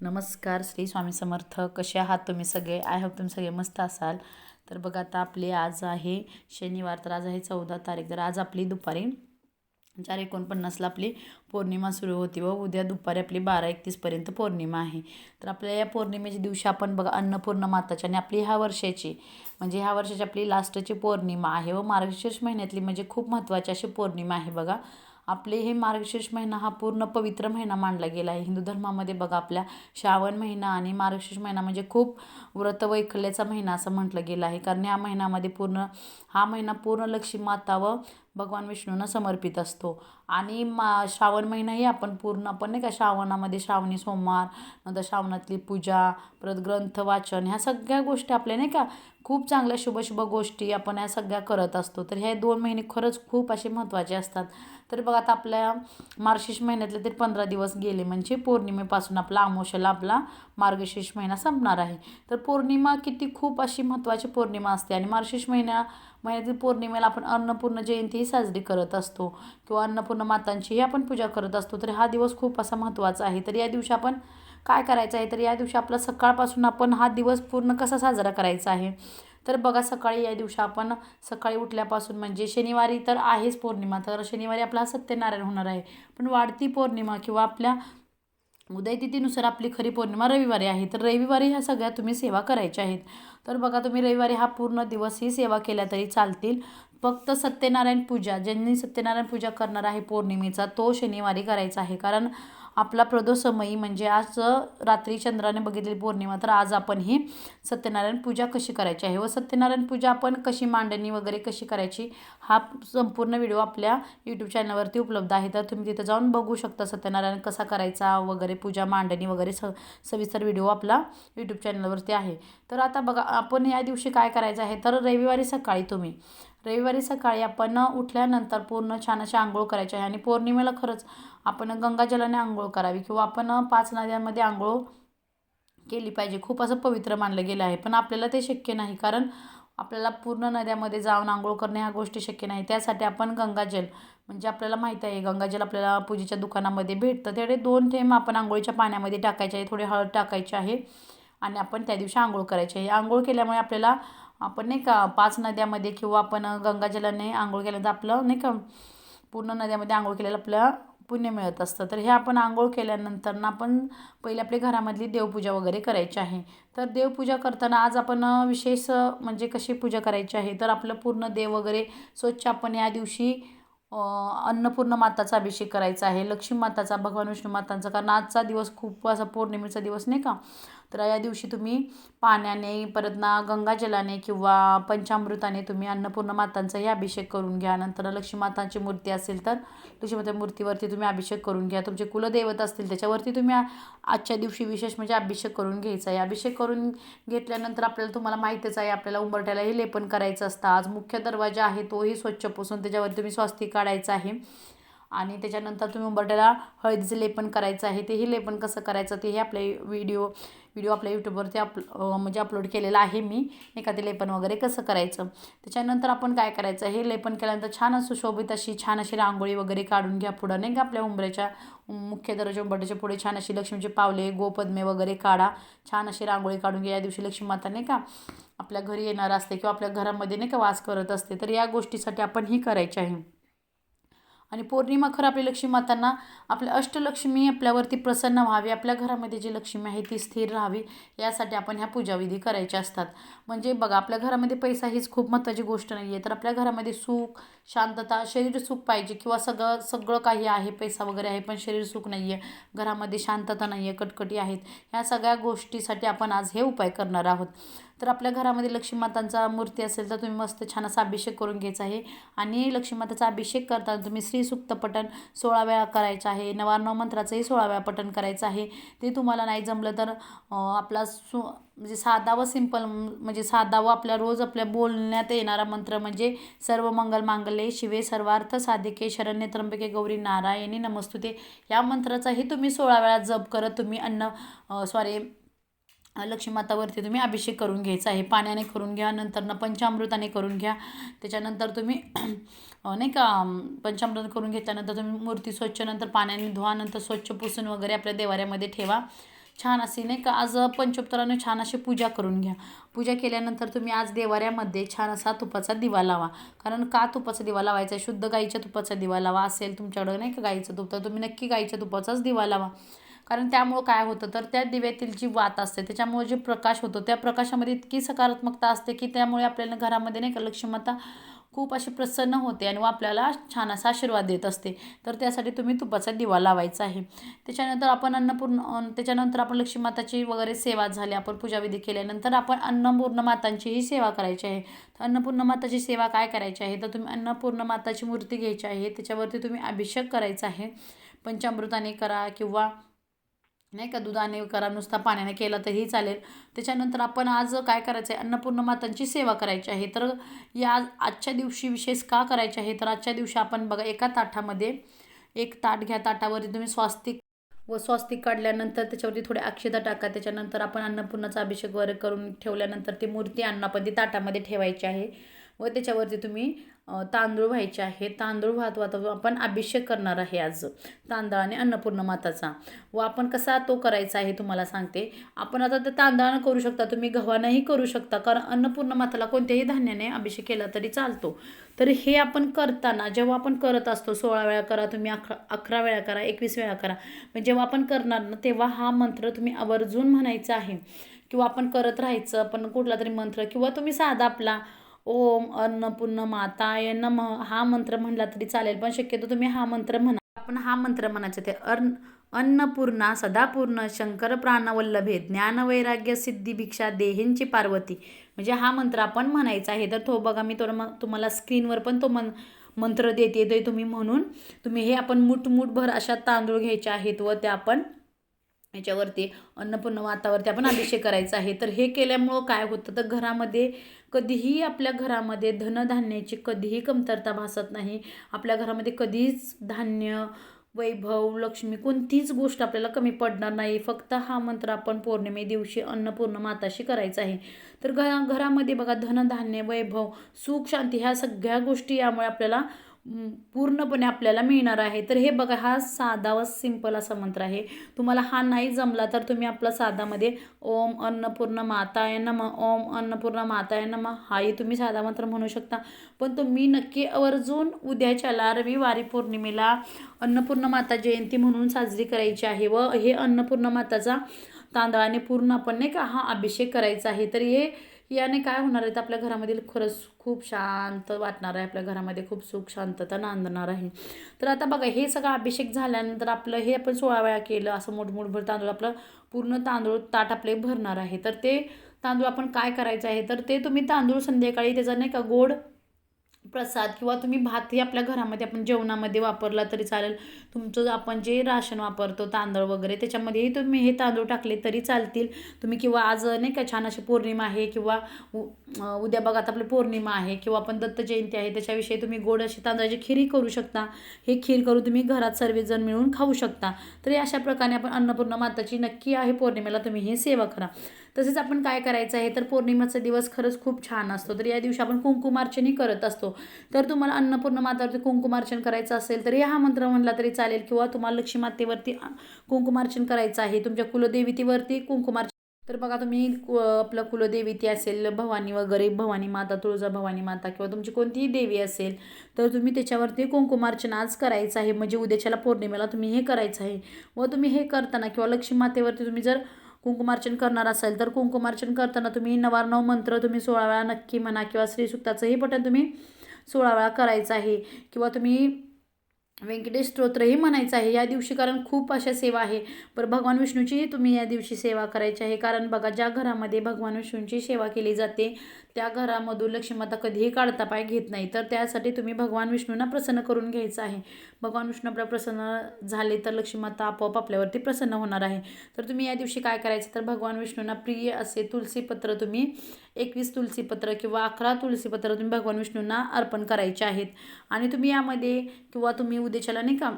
नमस्कार श्री स्वामी समर्थ. कसे आहात तुम्ही सगळे? आय होप तुम्ही सगळे मस्त असाल. तर बघा आता आपले आज आहे शनिवार तर आज आहे चौदा तारीख. तर आज आपली दुपारी चार एकोणपन्नासला आपली पौर्णिमा सुरू होती व उद्या दुपारी आपली बारा एकतीसपर्यंत पौर्णिमा आहे. तर आपल्या या पौर्णिमेच्या दिवशी आपण बघा अन्नपूर्ण माताची आणि आपली ह्या वर्षाची म्हणजे ह्या वर्षाची आपली लास्टची पौर्णिमा आहे व मार्गशीर्ष महिन्यातली म्हणजे खूप महत्त्वाची अशी पौर्णिमा आहे बघा. आपले हे मार्गशीर्ष महिना हा पूर्ण पवित्र महिना मानला गेला आहे. हिंदू धर्मामध्ये बघा आपल्या श्रावण महिना आणि मार्गशीर्ष महिना म्हणजे खूप व्रत वैकल्याचा महिना असं म्हटलं गेलं आहे. कारण या महिन्यामध्ये पूर्ण हा महिना पूर्ण लक्ष्मी माता व भगवान विष्णूंना समर्पित असतो. आणि मा श्रावण महिनाही आपण पूर्ण आपण नाही का श्रावणामध्ये श्रावणी सोमवार नंतर श्रावणातली पूजा परत ग्रंथ वाचन ह्या सगळ्या गोष्टी आपल्या नाही का खूप चांगल्या शुभशुभ गोष्टी आपण ह्या सगळ्या करत असतो. तर हे दोन महिने खरंच खूप असे महत्त्वाचे असतात. तर बघा आता आपल्या मार्गशीर्ष महिन्यातले तरी पंधरा दिवस गेले म्हणजे पौर्णिमेपासून आपला आमोशाला आपला मार्गशीर्ष महिना संपणार आहे. तर पौर्णिमा किती खूप अशी महत्त्वाची पौर्णिमा असते. आणि मार्गशीर्ष महिन्या महिन्यातील पौर्णिमेला आपण अन्नपूर्ण जयंतीही साजरी करत असतो. किंवा अन्नपूर्ण मातांचीही आपण पूजा करत असतो. तर हा दिवस खूप असा महत्त्वाचा आहे. तर या दिवशी आपण काय करायचं आहे? तर या दिवशी आपला सकाळपासून आपण हा दिवस पूर्ण कसा साजरा करायचा आहे? तर बघा सकाळी या दिवशी आपण सकाळी उठल्यापासून म्हणजे शनिवारी तर आहेच पौर्णिमा. तर शनिवारी आपला सत्यनारायण होणार आहे. पण वाढती पौर्णिमा किंवा आपल्या उदयतिथीनुसार आपली खरी पौर्णिमा रविवारी आहे. तर रविवारी ह्या सगळ्या तुम्ही सेवा करायच्या आहेत. तर बघा तुम्ही रविवारी हा पूर्ण दिवस ही सेवा केल्या तरी चालतील. फक्त सत्यनारायण पूजा ज्यांनी सत्यनारायण पूजा करणार आहे पौर्णिमेचा तो शनिवारी करायचा आहे. कारण आपला प्रदोषमयी म्हणजे आज रात्री चंद्राने बघितलेली पौर्णिमा तर आज आपण ही सत्यनारायण पूजा कशी करायची आहे? व सत्यनारायण पूजा आपण कशी मांडणी वगैरे कशी करायची हा संपूर्ण व्हिडिओ आपल्या यूट्यूब चॅनलवरती उपलब्ध आहे. तर तुम्ही तिथं जाऊन बघू शकता सत्यनारायण कसा करायचा वगैरे पूजा मांडणी वगैरे स सविस्तर व्हिडिओ आपला यूट्यूब चॅनलवरती आहे. तर आता बघा आपण या दिवशी काय करायचं आहे? तर रविवारी सकाळी तुम्ही रविवारी सकाळी आपण उठल्यानंतर पूर्ण छान अशी आंघोळ करायची आहे. आणि पौर्णिमेला खरंच आपण गंगाजलाने आंघोळ करावी किंवा आपण पाच नद्यांमध्ये आंघोळ केली पाहिजे. खूप असं पवित्र मानलं गेलं आहे. पण आपल्याला ते शक्य नाही. कारण आपल्याला पूर्ण नद्यामध्ये जाऊन आंघोळ करणे ह्या गोष्टी शक्य नाही. त्यासाठी आपण गंगाजल म्हणजे आपल्याला माहीत आहे. गंगाजल आपल्याला पूजेच्या दुकानामध्ये भेटतं. त्याकडे दोन थेंब आपण आंघोळीच्या पाण्यामध्ये टाकायचे आहे. थोडे हळद टाकायचे आहे. आणि आपण त्या दिवशी आंघोळ करायची आहे. आंघोळ केल्यामुळे आपल्याला आपण नाही का पाच नद्यामध्ये किंवा आपण गंगाजलाने आंघोळ केल्यानंतर आपलं नाही का पूर्ण नद्यामध्ये आंघोळ केलेलं आपलं पुण्य मिळत असतं. तर हे आपण आंघोळ केल्यानंतर ना आपण पहिले आपल्या घरामधली देवपूजा वगैरे करायची आहे. तर देवपूजा करताना आज आपण विशेष म्हणजे कशी पूजा करायची आहे? तर आपलं पूर्ण देव वगैरे स्वच्छ आपण या दिवशी अन्नपूर्ण माताचा अभिषेक करायचा आहे. लक्ष्मी माताचा भगवान विष्णू मातांचा. कारण आजचा दिवस खूप असा पौर्णिमेचा दिवस नाही का? तर या दिवशी तुम्ही पाण्याने परत ना गंगाजलाने किंवा पंचामृताने तुम्ही अन्नपूर्ण मातांचाही अभिषेक करून घ्या. नंतर लक्ष्मी मातांची मूर्ती असेल तर लक्ष्मीमाता मूर्तीवरती तुम्ही अभिषेक करून घ्या. तुमचे कुलदैवत असतील त्याच्यावरती तुम्ही आजच्या दिवशी विशेष म्हणजे अभिषेक करून घ्यायचा आहे. अभिषेक करून घेतल्यानंतर आपल्याला तुम्हाला माहीतच आहे आपल्याला उंबरट्यालाही लेपन करायचं असतं. आज मुख्य दरवाजा आहे तोही स्वच्छ पुसून त्याच्यावरती तुम्ही स्वास्तिक काढायचं आहे. आणि त्याच्यानंतर तुम्ही उंबरट्याला हळदीचं लेपन करायचं आहे तेही लेपन कसं करायचं तेही आपले व्हिडिओ व्हिडिओ आपल्या यूट्यूबवरती अप म्हणजे अपलोड केलेला आहे मी एखादे लेपन वगैरे कसं करायचं. त्याच्यानंतर आपण काय करायचं हे लेपन केल्यानंतर छान सुशोभित अशी छान अशी रांगोळी वगैरे काढून घ्या पुढं नाही का आपल्या उंबऱ्याच्या मुख्य दरवाजा उंबरट्याच्या पुढे छान अशी लक्ष्मीचे पावले गोपद्मे वगैरे काढा छान अशी रांगोळी काढून घ्या. या दिवशी लक्ष्मी माता नाही का आपल्या घरी येणार असते किंवा आपल्या घरामध्ये नाही का वास करत असते तर या गोष्टीसाठी आपण ही करायची आहे. आणि पौर्णिमा खरं आपल्या लक्ष्मी मातांना आपल्या अष्टलक्ष्मी आपल्यावरती प्रसन्न व्हावी आपल्या घरामध्ये जी लक्ष्मी आहे ती स्थिर राहावी यासाठी आपण ह्या पूजाविधी करायच्या असतात. म्हणजे बघा आपल्या घरामध्ये पैसा हीच खूप महत्त्वाची गोष्ट नाही आहे तर आपल्या घरामध्ये सुख शांतता शरीर सुख पाहिजे किंवा सगळं सगळं काही आहे पैसा वगैरे आहे पण शरीर सुख नाही आहे घरामध्ये शांतता नाही आहे कटकटी आहेत ह्या सगळ्या गोष्टीसाठी आपण आज हे उपाय करणार आहोत. तर आपल्या घरामध्ये लक्ष्मी मातांचा मूर्ती असेल तर तुम्ही मस्त छान असा अभिषेक करून घ्यायचा आहे. आणि लक्ष्मी माताचा अभिषेक करताना तुम्ही श्रीसुक्त पठण सोळा वेळा करायचं आहे. नवार्णव मंत्राचंही सोळा वेळा पठण करायचं आहे. ते तुम्हाला नाही जमलं तर आपला सु म्हणजे साधा व सिंपल म्हणजे साधा व आपल्या रोज आपल्या बोलण्यात येणारा मंत्र म्हणजे सर्व मंगल मांगले शिवे सर्वार्थ साधिके शरण्य त्र्यंबके गौरी नारायणी नमस्तुते. या मंत्राचाही तुम्ही सोळा वेळा जप करत तुम्ही अन्न सॉरी लक्ष्मी मातावरती तुम्ही अभिषेक करून घ्यायचा आहे. पाण्याने करून घ्या नंतर पंचामृताने करून घ्या. त्याच्यानंतर तुम्ही नाही का पंचामृत करून घेतल्यानंतर तुम्ही मूर्ती स्वच्छ नंतर पाण्याने धुवा नंतर स्वच्छ पुसून वगैरे आपल्या देवाऱ्यामध्ये ठेवा. छान अशी नाही का आज पंचोत्तराने छान अशी पूजा करून घ्या. पूजा केल्यानंतर तुम्ही आज देवाऱ्यामध्ये छान असा तुपाचा दिवा लावा. कारण का तुपाचा दिवा लावायचा आहे? शुद्ध गाईच्या तुपाचा दिवा लावा असेल तुमच्याकडं नाही का गाईचं तुप. तर तुम्ही नक्की गाईच्या तुपाचाच दिवा लावा. कारण त्यामुळं काय होतं तर त्या दिव्यातील जी वात असते त्याच्यामुळे जे प्रकाश होतो त्या प्रकाशामध्ये इतकी सकारात्मकता असते की त्यामुळे आपल्याला घरामध्ये नाही का लक्ष्मीमाता खूप अशी प्रसन्न होते आणि व आपल्याला छान असा आशीर्वाद देत असते. तर त्यासाठी तुम्ही तुपाचा दिवा लावायचा आहे. त्याच्यानंतर आपण अन्नपूर्ण त्याच्यानंतर आपण लक्ष्मीमाताची वगैरे सेवा झाली आपण पूजाविधी केल्यानंतर आपण अन्नपूर्ण मातांचीही सेवा करायची आहे. तर अन्नपूर्ण माताची सेवा काय करायची आहे? तर तुम्ही अन्नपूर्ण माताची मूर्ती घ्यायची आहे त्याच्यावरती तुम्ही अभिषेक करायचा आहे. पंचामृताने करा किंवा नाही का दुधाने करा नुसता पाण्याने केला तरीही चालेल. त्याच्यानंतर आपण आज काय करायचं आहे अन्नपूर्ण मातांची सेवा करायची आहे. तर या आजच्या दिवशी विशेष का करायचे आहे? तर आजच्या दिवशी आपण बघा एका ताटामध्ये एक ताट घ्या. ताटावरती तुम्ही स्वास्तिक व स्वास्तिक काढल्यानंतर त्याच्यावरती थोडे अक्षता टाका. त्याच्यानंतर आपण अन्नपूर्णाचा अभिषेक वगैरे करून ठेवल्यानंतर ती मूर्ती अन्नापदी ताटामध्ये ठेवायची आहे. व त्याच्यावरती तुम्ही तांदूळ व्हायचे आहे. तांदूळ वाहत वाहत आपण अभिषेक करणार आहे आज. तांदळाने अन्नपूर्ण माताचा. व आपण कसा तो करायचा आहे तुम्हाला सांगते. आपण आता ते तांदळानं करू शकता. तुम्ही गव्हानंही करू शकता. कारण अन्नपूर्ण माताला कोणत्याही धान्याने अभिषेक केला तरी चालतो. तर हे आपण करताना जेव्हा आपण करत असतो सोळा वेळा करा तुम्ही अकरा अकरा वेळा करा एकवीस वेळा करा. पण जेव्हा आपण करणार ना तेव्हा हा मंत्र तुम्ही आवर्जून म्हणायचा आहे. किंवा आपण करत राहायचं पण कुठला तरी मंत्र किंवा तुम्ही साधा आपला ओम अन्नपूर्ण माताय नम हा मंत्र म्हणला तरी चालेल पण शक्यतो तुम्ही हा मंत्र म्हणा. आपण हा मंत्र म्हणायचे ते अन्न अन्नपूर्णा सदापूर्ण शंकर प्राणवल्लभे ज्ञानवैराग्य सिद्धी भिक्षा देहींची पार्वती. म्हणजे हा मंत्र आपण म्हणायचा आहे. तर तो बघा मी तो तुम्हाला स्क्रीनवर पण तो मन मंत्र देते ते तुम्ही म्हणून. तुम्ही हे आपण मुठमुठभर अशा तांदूळ घ्यायचे आहेत व त्या आपण याच्यावरती अन्नपूर्ण वातावरती आपण अभिषेक करायचा आहे. तर हे केल्यामुळं काय होतं? तर घरामध्ये कधीही आपल्या घरामध्ये धनधान्याची कधीही कमतरता भासत नाही. आपल्या घरामध्ये कधीच धान्य वैभव लक्ष्मी कोणतीच गोष्ट आपल्याला कमी पडणार नाही. फक्त हा मंत्र आपण पौर्णिमे दिवशी अन्नपूर्ण माताशी करायचा आहे. तर घरा घरामध्ये बघा धनधान्य वैभव सुख शांती ह्या सगळ्या गोष्टी यामुळे आपल्याला पूर्णपणे आपल्याला मिळणार आहे. तर हे बघा हा साधा व सिंपल असा मंत्र आहे. तुम्हाला हा नाही जमला तर तुम्ही आपला साधामध्ये ओम अन्नपूर्ण माताय नम ओम अन्नपूर्ण माताय नम हाही तुम्ही साधा मंत्र म्हणू शकता. पण तुम्ही नक्की आवर्जून उद्याच्याला रविवारी पौर्णिमेला अन्नपूर्ण माता जयंती म्हणून साजरी करायची आहे व हे अन्नपूर्ण माताचा तांदळाने पूर्ण आपण नाही का हा अभिषेक करायचा आहे. तर हे याने काय होणार आहे? तर आपल्या घरामधील खरंच खूप शांत वाटणार आहे. आपल्या घरामध्ये खूप सुख शांतता नांदणार आहे. तर आता बघा हे सगळं अभिषेक झाल्यानंतर आपलं हे आपण सोळा वेळा केलं असं मोठमोठभर तांदूळ आपलं पूर्ण तांदूळ ताट आपले भरणार आहे. तर ते तांदूळ आपण काय करायचं आहे? तर ते तुम्ही तांदूळ संध्याकाळी त्याचा नाही का गोड प्रसाद किंवा तुम्ही भातही आपल्या घरामध्ये आपण जेवणामध्ये वापरला तरी चालेल. तुमचं आपण जे राशन वापरतो तांदूळ वगैरे त्याच्यामध्येही तुम्ही हे तांदूळ टाकले तरी चालतील. तुम्ही किंवा आज नाही का छान अशी पौर्णिमा आहे किंवा उद्या बघा आता आपली पौर्णिमा आहे किंवा आपण दत्त जयंती आहे त्याच्याविषयी तुम्ही गोड अशी तांदळाची खीरही करू शकता. हे खीर करून तुम्ही घरात सर्वजण मिळून खाऊ शकता. तरी अशा प्रकारे आपण अन्नपूर्ण माताची नक्की आहे पौर्णिमेला तुम्ही ही सेवा करा. तसेच आपण काय करायचं आहे? तर पौर्णिमेचा दिवस खरंच खूप छान असतो. तर या दिवशी आपण कुंकुमार्चनही करत असतो. तर तुम्हाला अन्नपूर्ण मातावरती कुंकुमार्चन करायचं असेल तर हा मंत्र म्हणला तरी चालेल किंवा तुम्हाला लक्ष्मी मातेवरती कुंकुमार्चन करायचं आहे. तुमच्या कुलदेवीतीवरती कुंकुमार्चन तर बघा तुम्ही आपलं कुलदेवीती असेल भवानी वगैरे भवानी माता तुळजा भवानी माता किंवा तुमची कोणतीही देवी असेल तर तुम्ही त्याच्यावरती कुंकुमार्चन आज करायचं आहे. म्हणजे उद्याच्याला पौर्णिमेला तुम्ही हे करायचं आहे. व तुम्ही हे करताना किंवा लक्ष्मी मातेवरती तुम्ही जर कुंकुमार्चन करणार असेल तर कुंकुमार्चन करताना तुम्ही नवारनव मंत्र तुम्ही सोळा वेळा नक्की म्हणा किंवा श्रीसुक्ताचंही पठण तुम्ही सोळा वेळा करायचं आहे. किंवा तुम्ही व्यंकटेश स्तोत्रही म्हणायचं आहे. या दिवशी कारण खूप अशा सेवा आहे. पर भगवान विष्णूचीही तुम्ही या दिवशी सेवा करायची आहे. कारण बघा ज्या घरामध्ये भगवान विष्णूंची सेवा केली जाते त्या घरामधून लक्ष्मीमाता कधीही काढता पाय घेत नाही. तर त्यासाठी तुम्ही भगवान विष्णूंना प्रसन्न करून घ्यायचं आहे. भगवान विष्णू आपल्या प्रसन्न झाले तर लक्ष्मीमाता आपोआप आपल्यावरती प्रसन्न होणार आहे. तर तुम्ही या दिवशी काय करायचं? तर भगवान विष्णूंना प्रिय असे तुलसीपत्र तुम्ही एकवीस तुलसीपत्र किंवा अकरा तुलसीपत्र तुम्ही भगवान विष्णूंना अर्पण करायचे आहेत. आणि तुम्ही यामध्ये किंवा तुम्ही उद्याच्याला नाही का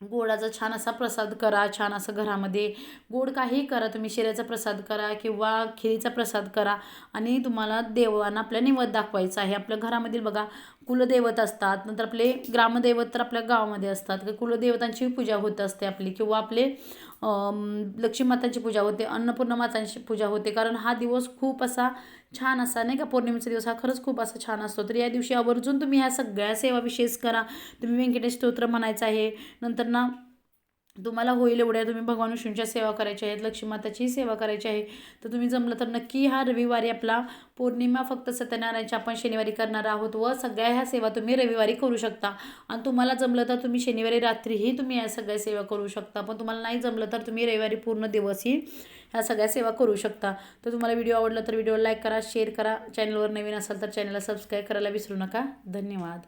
गोडाचा छान असा प्रसाद करा छान असं घरामध्ये गोड काही करा तुम्ही शिऱ्याचा प्रसाद करा किंवा खिरीचा प्रसाद करा. आणि तुम्हाला देवांना आपल्या निवद दाखवायचा आहे. आपल्या घरामधील बघा कुलदैवत असतात. नंतर आपले ग्रामदैवत तर आपल्या गावामध्ये असतात. कुलदेवतांची पूजा होत असते आपली किंवा आपले लक्ष्मीमातांची पूजा होते अन्नपूर्णा मातांची पूजा होते. कारण हा दिवस खूप असा छान असा नाही का? पौर्णिमेचा दिवस हा खरंच खूप असा छान असतो. तर या दिवशी आवर्जून तुम्ही ह्या सगळ्या सेवा विशेष करा. तुम्ही व्यंकटेश स्तोत्र म्हणायचं आहे. नंतर ना तुम्हाला होईल एवढ्या तुम्ही भगवान विष्णूंच्या सेवा करायच्या आहेत लक्ष्मी माताचीही सेवा करायची आहे. तर तुम्ही जमलं तर नक्की हा रविवारी आपला पौर्णिमा फक्त सत्यनारायणच्या आपण शनिवारी करणार आहोत व सगळ्या ह्या सेवा तुम्ही रविवारी करू शकता. आणि तुम्हाला जमलं तर तुम्ही शनिवारी रात्रीही तुम्ही या सगळ्या सेवा करू शकता. पण तुम्हाला नाही जमलं तर तुम्ही रविवारी पूर्ण दिवसही ह्या सगळ्या सेवा करू शकता. तर तुम्हाला व्हिडिओ आवडला तर व्हिडिओ लाईक करा शेअर करा. चॅनलवर नवीन असाल तर चॅनलला सबस्क्राईब करायला विसरू नका. धन्यवाद.